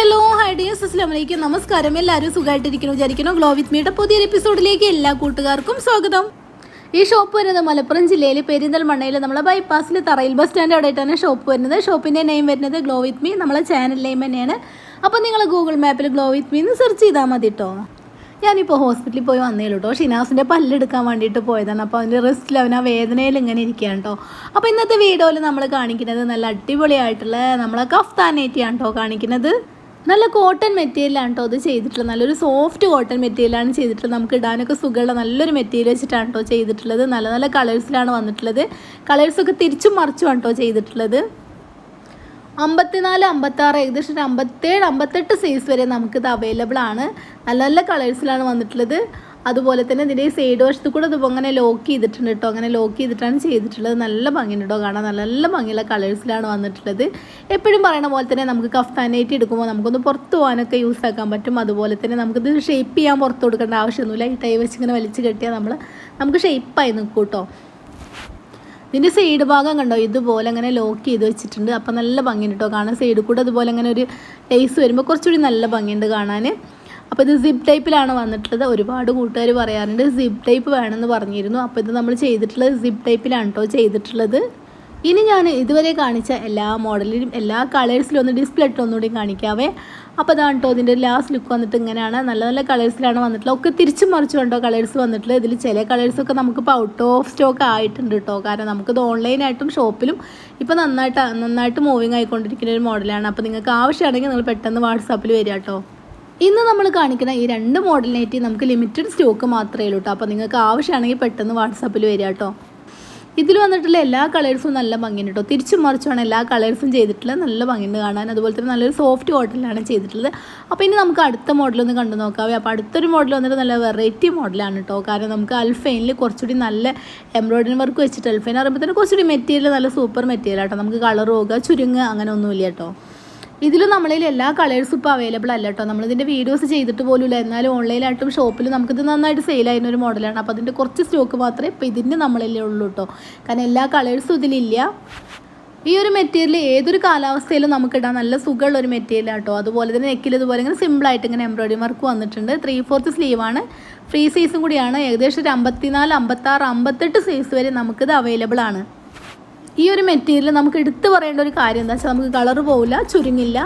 Hello high അസ്ലാം വലൈക്കും നമസ്കാരം. എല്ലാവരും സുഖമായിട്ടിരിക്കുന്നു വിചാരിക്കുന്നു. ഗ്ലോ വിത്ത് മീയുടെ പുതിയൊരു എപ്പിസോഡിലേക്ക് എല്ലാ കൂട്ടുകാർക്കും സ്വാഗതം. ഈ ഷോപ്പ് വരുന്നത് മലപ്പുറം ജില്ലയിൽ പെരിന്തൽമണ്ണയിൽ നമ്മളെ ബൈപ്പാസിൽ തറയിൽ ബസ് സ്റ്റാൻഡ് അവിടെ ആയിട്ടാണ് ഷോപ്പ് വരുന്നത്. ഷോപ്പിന്റെ നെയിം വരുന്നത് ഗ്ലോ വിത്ത് മീ നമ്മളെ ചാനൽ നെയിം തന്നെയാണ്. അപ്പോൾ നിങ്ങൾ ഗൂഗിൾ മാപ്പിൽ ഗ്ലോ വിത്ത് മീ എന്ന് സെർച്ച് ചെയ്താൽ മതി കേട്ടോ ഞാനിപ്പോൾ ഹോസ്പിറ്റലിൽ പോയി വന്നേ കേട്ടോ ഷിനാസിന്റെ പല്ലെടുക്കാൻ വേണ്ടിയിട്ട് പോയതാണ്. അപ്പോൾ അതിന്റെ റിസ്റ്റിൽ അവൻ ആ വേദനയിൽ ഇങ്ങനെ ഇരിക്കുകയാണ് കേട്ടോ അപ്പോൾ ഇന്നത്തെ വീഡിയോയിൽ നമ്മൾ കാണിക്കുന്നത് നല്ല അടിപൊളിയായിട്ടുള്ള നമ്മളെ കഫ്താനേറ്റിയാണ് കേട്ടോ കാണിക്കുന്നത്. നല്ല കോട്ടൺ മെറ്റീരിയലാണ് കേട്ടോ അത് ചെയ്തിട്ടുള്ളത്. നല്ലൊരു സോഫ്റ്റ് കോട്ടൺ മെറ്റീരിയലാണ് ചെയ്തിട്ടുള്ളത്. നമുക്ക് ഇടാനൊക്കെ സുഖമുള്ള നല്ലൊരു മെറ്റീരിയൽ വെച്ചിട്ടാണ് കേട്ടോ ചെയ്തിട്ടുള്ളത്. നല്ല നല്ല കളേഴ്സിലാണ് വന്നിട്ടുള്ളത്. കളേഴ്സൊക്കെ തിരിച്ചും മറിച്ചുമാണ് കേട്ടോ ചെയ്തിട്ടുള്ളത്. അമ്പത്തിനാല് അമ്പത്താറ് ഏകദേശം ഒരു അമ്പത്തേഴ് അമ്പത്തെട്ട് സൈസ് വരെ നമുക്കിത് അവൈലബിൾ ആണ്. നല്ല നല്ല കളേഴ്സിലാണ് വന്നിട്ടുള്ളത്. അതുപോലെ തന്നെ ഇതിന്റെ ഈ സൈഡ് വശത്ത് കൂടെ ഇതിപ്പോൾ അങ്ങനെ ലോക്ക് ചെയ്തിട്ടുണ്ട് കേട്ടോ അങ്ങനെ ലോക്ക് ചെയ്തിട്ടാണ് ചെയ്തിട്ടുള്ളത്. നല്ല ഭംഗിയുണ്ട് കേട്ടോ കാണാൻ. നല്ല നല്ല ഭംഗിയുള്ള കളേഴ്സിലാണ് വന്നിട്ടുള്ളത്. എപ്പോഴും പറയുന്ന പോലെ തന്നെ നമുക്ക് കഫ്താനായിട്ട് എടുക്കുമ്പോൾ നമുക്കൊന്ന് പുറത്ത് പോകാനൊക്കെ യൂസ് ആക്കാൻ പറ്റും. അതുപോലെ തന്നെ നമുക്കിത് ഷേപ്പ് ചെയ്യാൻ പുറത്ത് കൊടുക്കേണ്ട ആവശ്യമൊന്നുമില്ല. ഈ ടൈ വെച്ച് ഇങ്ങനെ വലിച്ചു കെട്ടിയാൽ നമ്മൾ നമുക്ക് ഷേപ്പായി നിൽക്കും കേട്ടോ ഇതിന്റെ സൈഡ് ഭാഗം കണ്ടോ? ഇതുപോലെ അങ്ങനെ ലോക്ക് ചെയ്ത് വെച്ചിട്ടുണ്ട്. അപ്പോൾ നല്ല ഭംഗിയുണ്ട് കേട്ടോ കാണാൻ. സൈഡ് കൂടെ അതുപോലെ അങ്ങനെ ഒരു ലേസ് വരുമ്പോൾ കുറച്ചുകൂടി നല്ല ഭംഗിയുണ്ട് കാണാൻ അപ്പോൾ ഇത് സിപ്പ് ടൈപ്പിലാണ് വന്നിട്ടുള്ളത്. ഒരുപാട് കൂട്ടുകാർ പറയാറുണ്ട് സിപ്പ് ടൈപ്പ് വേണമെന്ന് പറഞ്ഞിരുന്നു. അപ്പോൾ ഇത് നമ്മൾ ചെയ്തിട്ടുള്ളത് സിപ്പ് ടൈപ്പിലാണ് കേട്ടോ ചെയ്തിട്ടുള്ളത്. ഇനി ഞാൻ ഇതുവരെ കാണിച്ച എല്ലാ മോഡലിലും എല്ലാ കളേഴ്സിലും ഒന്ന് ഡിസ്പ്ലേ ഇട്ട് ഒന്നുകൂടി കാണിക്കാവേ. അപ്പോൾ അതാണ് കേട്ടോ ഇതിന്റെ ലാസ്റ്റ് ലുക്ക് വന്നിട്ട് ഇങ്ങനെയാണ്. നല്ല നല്ല കളേഴ്സിലാണ് വന്നിട്ടുള്ളത്. ഒക്കെ തിരിച്ചു മറിച്ചു കൊണ്ടോ കളേഴ്സ് വന്നിട്ടുള്ളത്? ഇതിൽ ചില കളേഴ്സൊക്കെ നമുക്കിപ്പോൾ ഔട്ട് ഓഫ് സ്റ്റോക്ക് ആയിട്ടുണ്ട് കേട്ടോ കാരണം നമുക്കിത് ഓൺലൈനായിട്ടും ഷോപ്പിലും ഇപ്പോൾ നന്നായിട്ട് നന്നായിട്ട് മൂവിങ് ആയിക്കൊണ്ടിരിക്കുന്ന ഒരു മോഡലാണ് അപ്പോൾ നിങ്ങൾക്ക് ആവശ്യമാണെങ്കിൽ നിങ്ങൾ പെട്ടെന്ന് വാട്സാപ്പിൽ വരിക കേട്ടോ ഇന്ന് നമ്മൾ കാണിക്കുന്ന ഈ രണ്ട് മോഡലിനായിട്ട് നമുക്ക് ലിമിറ്റഡ് സ്റ്റോക്ക് മാത്രമേ ഉള്ളൂ കേട്ടോ അപ്പോൾ നിങ്ങൾക്ക് ആവശ്യമാണെങ്കിൽ പെട്ടെന്ന് വാട്സാപ്പിൽ വരിക കേട്ടോ ഇതിൽ വന്നിട്ടുള്ള എല്ലാ കളേഴ്സും നല്ല ഭംഗിയുണ്ട് കേട്ടോ തിരിച്ചു മറിച്ചാണ് എല്ലാ കളേഴ്സും ചെയ്തിട്ടുള്ളത്. നല്ല ഭംഗിയുണ്ട് കാണാൻ. അതുപോലെ തന്നെ നല്ലൊരു സോഫ്റ്റ് കോട്ടനിലാണ് ചെയ്തിട്ടുള്ളത്. അപ്പോൾ ഇനി നമുക്ക് അടുത്ത മോഡലൊന്ന് കണ്ടു നോക്കാവേ. അപ്പോൾ അടുത്തൊരു മോഡൽ വന്നിട്ട് നല്ല വെറൈറ്റി മോഡലാണ് കേട്ടോ കാരണം നമുക്ക് അൽഫൈനിൽ കുറച്ചുകൂടി നല്ല എംബ്രോയിഡറി വർക്ക് വെച്ചിട്ട് അൽഫൈൻ പറയുമ്പോൾ തന്നെ കുറച്ചുകൂടി മെറ്റീരിയൽ നല്ല സൂപ്പർ മെറ്റീരിയൽ കേട്ടോ നമുക്ക് കളർ പോകുക ചുരുങ്ങുക അങ്ങനെ ഒന്നുമില്ല കേട്ടോ ഇതിലും നമ്മളിൽ എല്ലാ കളേഴ്സും ഇപ്പോൾ അവൈലബിൾ അല്ല കേട്ടോ നമ്മളിതിന്റെ വീഡിയോസ് ചെയ്തിട്ട് പോലുമില്ല. എന്നാലും ഓൺലൈനായിട്ടും ഷോപ്പിലും നമുക്കിത് നന്നായിട്ട് സെയിൽ ആയിരുന്ന ഒരു മോഡലാണ് അപ്പോൾ അതിന്റെ കുറച്ച് സ്റ്റോക്ക് മാത്രമേ ഇപ്പോൾ ഇതിന്റെ നമ്മളിലേ ഉള്ളൂ കേട്ടോ കാരണം എല്ലാ കളേഴ്സും ഇതിലില്ല. ഈ ഒരു മെറ്റീരിയൽ ഏതൊരു കാലാവസ്ഥയിലും നമുക്ക് ഇടാൻ നല്ല സുഖമുള്ള ഒരു മെറ്റീരിയൽ കേട്ടോ അതുപോലെ തന്നെ നെക്കിൽ ഇതുപോലെ ഇങ്ങനെ സിമ്പിളായിട്ട് ഇങ്ങനെ എംബ്രോയിഡറി വർക്ക് വന്നിട്ടുണ്ട്. ത്രീ ഫോർത്ത് സ്ലീവാണ് ഫ്രീ സൈസും കൂടിയാണ്. ഏകദേശം ഒരു അമ്പത്തിനാല് അമ്പത്താറ് അമ്പത്തെട്ട് സൈസ് വരെ നമുക്കിത് അവൈലബിൾ ആണ്. ഈ ഒരു മെറ്റീരിയൽ നമുക്ക് എടുത്തു പറയേണ്ട ഒരു കാര്യം എന്താ വെച്ചാൽ നമുക്ക് കളർ പോവില്ല ചുരുങ്ങില്ല.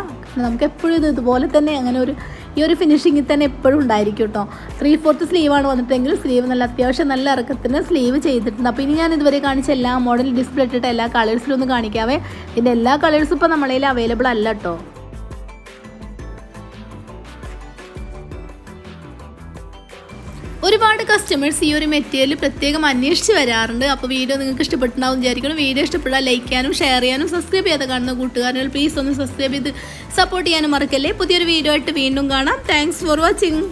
നമുക്ക് എപ്പോഴും ഇത് ഇതുപോലെ തന്നെ അങ്ങനെ ഒരു ഈ ഒരു ഫിനിഷിങ്ങിൽ തന്നെ എപ്പോഴും ഉണ്ടായിരിക്കും കേട്ടോ ത്രീ ഫോർത്ത് സ്ലീവാണ് വന്നിട്ടെങ്കിൽ സ്ലീവ് നല്ല അത്യാവശ്യം നല്ല ഇറക്കത്തിന് സ്ലീവ് ചെയ്തിട്ടുണ്ട്. അപ്പോൾ ഇനി ഞാൻ ഇതുവരെ കാണിച്ച എല്ലാ മോഡൽ ഡിസ്പ്ലേ ഇട്ടിട്ട് എല്ലാ കളേഴ്സിലും ഒന്ന് കാണിക്കാവേ. ഇതിന്റെ എല്ലാ കളേഴ്സും ഇപ്പോൾ നമ്മളതിൽ അവൈലബിൾ അല്ല കേട്ടോ ഒരുപാട് കസ്റ്റമേഴ്സ് ഈ ഒരു മെറ്റീരിയൽ പ്രത്യേകം അന്വേഷിച്ച് വരാറുണ്ട്. അപ്പോൾ വീഡിയോ നിങ്ങൾക്ക് ഇഷ്ടപ്പെട്ടുണ്ടാവും വിചാരിക്കണം വീഡിയോ ഇഷ്ടപ്പെട്ടാൽ ലൈക്ക് ചെയ്യാനും ഷെയർ ചെയ്യാനും സബ്സ്ക്രൈബ് ചെയ്യാതെ കാണുന്ന കൂട്ടുകാരനെ പ്ലീസ് ഒന്ന് സബ്സ്ക്രൈബ് ചെയ്ത് സപ്പോർട്ട് ചെയ്യാനും മറക്കല്ലേ? പുതിയൊരു വീഡിയോ ആയിട്ട് വീണ്ടും കാണാം. Thanks for watching